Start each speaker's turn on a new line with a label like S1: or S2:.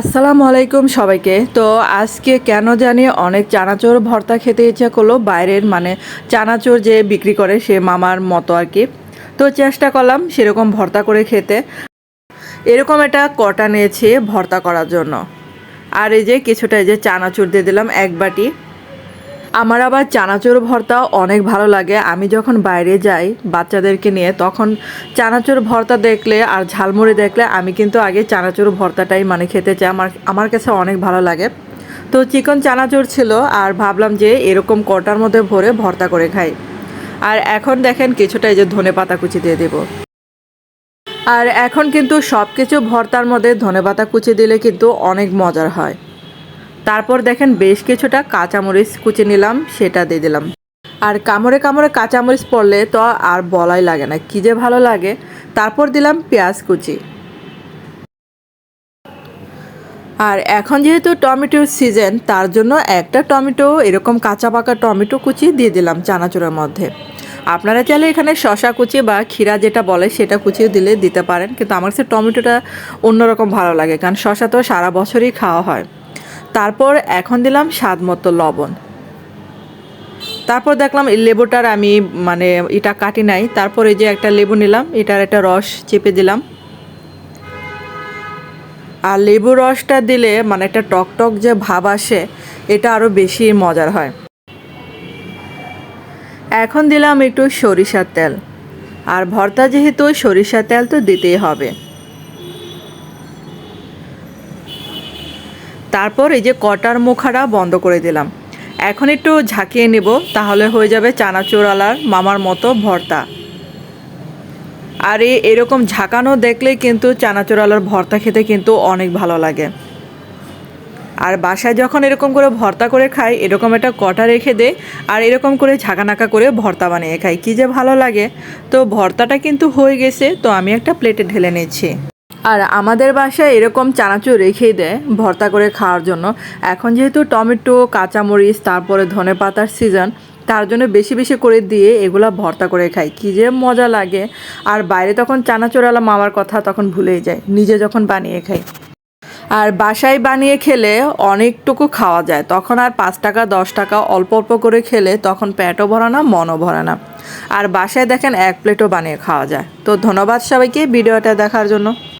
S1: আসসালামু আলাইকুম সবাইকে। তো আজকে কেন জানি অনেক চানাচোর ভর্তা খেতে ইচ্ছা করল, বাইরের মানে চানাচোর যে বিক্রি করে সে মামার মতো আর কি। তো চেষ্টা করলাম সেরকম ভর্তা করে খেতে। এরকম এটা কটা নিয়েছে ভর্তা করার জন্য। আর এই যে কিছুটা এই যে চানাচুর দিয়ে দিলাম এক বাটি। আমার আবার চানাচুর ভর্তা অনেক ভালো লাগে। আমি যখন বাইরে যাই বাচ্চাদেরকে নিয়ে, তখন চানাচুর ভর্তা দেখলে আর ঝালমুড়ি দেখলে আমি কিন্তু আগে চানাচুর ভর্তাটাই মানে খেতে চাই। আমার আমার কাছে অনেক ভালো লাগে। তো চিকন চানাচুর ছিল আর ভাবলাম যে এরকম কটার মধ্যে ভরে ভর্তা করে খাই। আর এখন দেখেন কিছুটা এই যে ধনে পাতা কুচি দিয়ে দেবো। আর এখন কিন্তু সব কিছু ভর্তার মধ্যে ধনেপাতা কুচি দিলে কিন্তু অনেক মজার হয়। তারপর দেখেন বেশ কিছুটা কাঁচামরিচ কুচি নিলাম, সেটা দিয়ে দিলাম। আর কামড়ে কামড়ে কাঁচামরিচ পড়লে তো আর বলাই লাগে না, কী যে ভালো লাগে। তারপর দিলাম পেঁয়াজ কুচি। আর এখন যেহেতু টমেটোর সিজন, তার জন্য একটা টমেটো, এরকম কাঁচা পাকা টমেটো কুচি দিয়ে দিলাম চানাচুরের মধ্যে। আপনারা চাইলে এখানে শশা কুচি বা ক্ষীরা যেটা বলে সেটা কুচিয়ে দিলে দিতে পারেন, কিন্তু আমার কাছে টমেটোটা অন্যরকম ভালো লাগে, কারণ শশা তো সারা বছরই খাওয়া হয়। তারপর এখন দিলাম স্বাদ মতো লবণ। তারপর দেখলাম লেবুটার আমি মানে এটা কাটি নাই। তারপর এই যে একটা লেবু নিলাম, এটার একটা রস চেপে দিলাম। আর লেবু রসটা দিলে মানে একটা টক টক যে ভাব আসে, এটা আরও বেশি মজার হয়। এখন দিলাম একটু সরিষার তেল। আর ভর্তা যেহেতু সরিষার তেল তো দিতেই হবে। তারপর এই যে কটার মুখাটা বন্ধ করে দিলাম। এখন একটু ঝাঁকিয়ে নেব, তাহলে হয়ে যাবে চানাচুরালার মামার মতো ভর্তা। আর এই এরকম ঝাঁকানো দেখলে কিন্তু চানাচুরালার ভর্তা খেতে কিন্তু অনেক ভালো লাগে। আর বাসায় যখন এরকম করে ভর্তা করে খাই, এরকম একটা কটা রেখে দে আর এরকম করে ঝাঁকানাকা করে ভর্তা বানিয়ে খাই। কী যে ভালো লাগে। তো ভর্তাটা কিন্তু হয়ে গেছে, তো আমি একটা প্লেটে ঢেলে নিচ্ছি। আর আমাদের বাসায় এরকম চানাচুর রেখেই দেয় ভর্তা করে খাওয়ার জন্য। এখন যেহেতু টমেটো, কাঁচামরিচ, তারপরে ধনে পাতার সিজন তার জন্য বেশি বেশি করে দিয়ে এগুলা ভর্তা করে খাই। কী যে মজা লাগে। আর বাইরে তখন চানাচুরালা মামার কথা তখন ভুলেই যায়, নিজে যখন বানিয়ে খাই। আর বাসায় বানিয়ে খেলে অনেকটুকু খাওয়া যায়। তখন আর পাঁচ টাকা, দশ টাকা অল্প অল্প করে খেলে তখন পেটও ভরে না, মনও ভরে না। আর বাসায় দেখেন এক প্লেটও বানিয়ে খাওয়া যায়। তো ধন্যবাদ সবাইকে ভিডিওটা দেখার জন্য।